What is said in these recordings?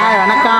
Hi வணக்கம்.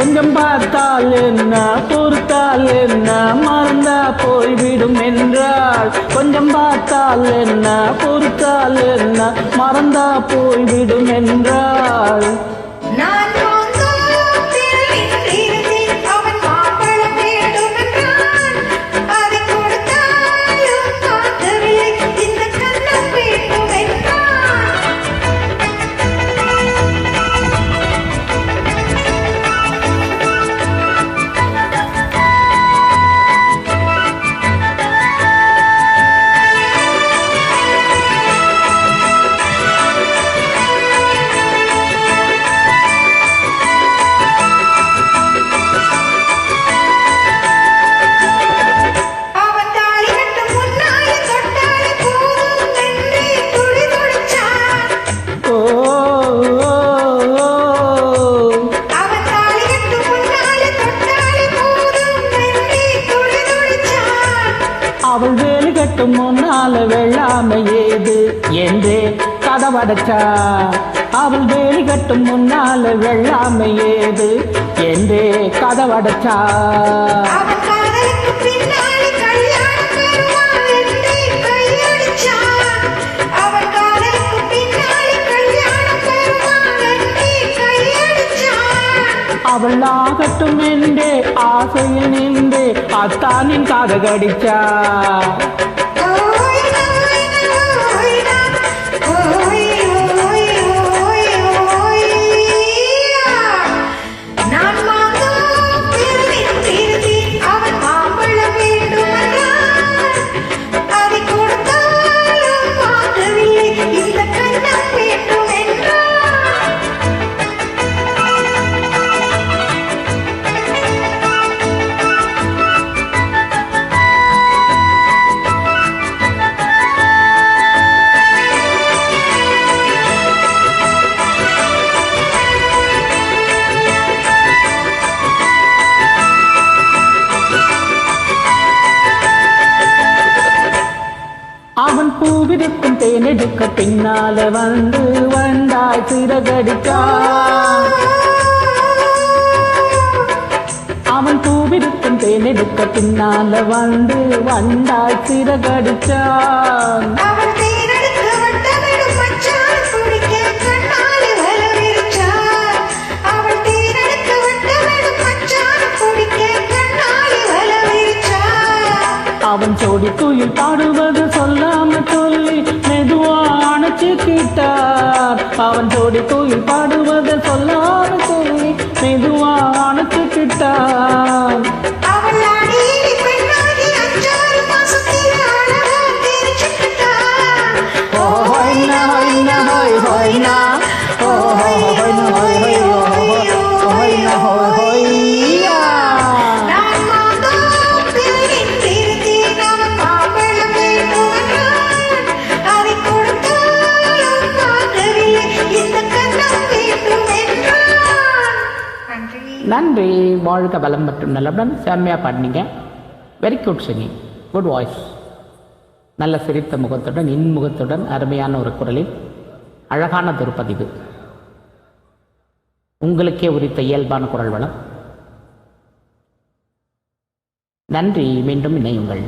கொஞ்சம் பார்த்தால் என்ன? பொறுத்தால் என்ன? மறந்தா போய்விடும் என்றாள். கொஞ்சம் பார்த்தால் என்ன? பொறுத்தால் என்ன? மறந்தா போய்விடும் என்றாள். வேலு கட்டும் முன்னால வெள்ளாமை ஏது? என்றே கதவடைச்சா அவள் வேலி கட்டும் முன்னால வெள்ளாமை ஏது? என்றே கதவடைச்சா அவள் ஆகட்டும் என்றே ஆசையில் நின்றே அத்தானின் காதகடிச்சா அவன் பூவிருக்கும் தேனெடுக்க பின்னால வந்து வந்தாய் சிறகடிச்சா அவன் பூவிருக்கும் தேனெடுக்க பின்னால வந்து வந்தாய் சிறகடிச்சான் அவள் தேனெடுக்க வட்டமிடும் மச்சான் அவன் ஜோடி கோயில் பாடுவதை சொல்லாம சொல்லி மெதுவா அணைச்சுக்கிட்டார் நன்றி வாழ்க வளம் மற்றும் நலமுடன் செம்மையாக பாடினீங்க. Very good singing good voice நல்ல சிரித்த முகத்துடன் இன்முகத்துடன் அருமையான ஒரு குரலில் அழகான துருப்பதிவு உங்களுக்கே உரித்த இயல்பான குரல் வளம். நன்றி மீண்டும் இணையுங்கள்.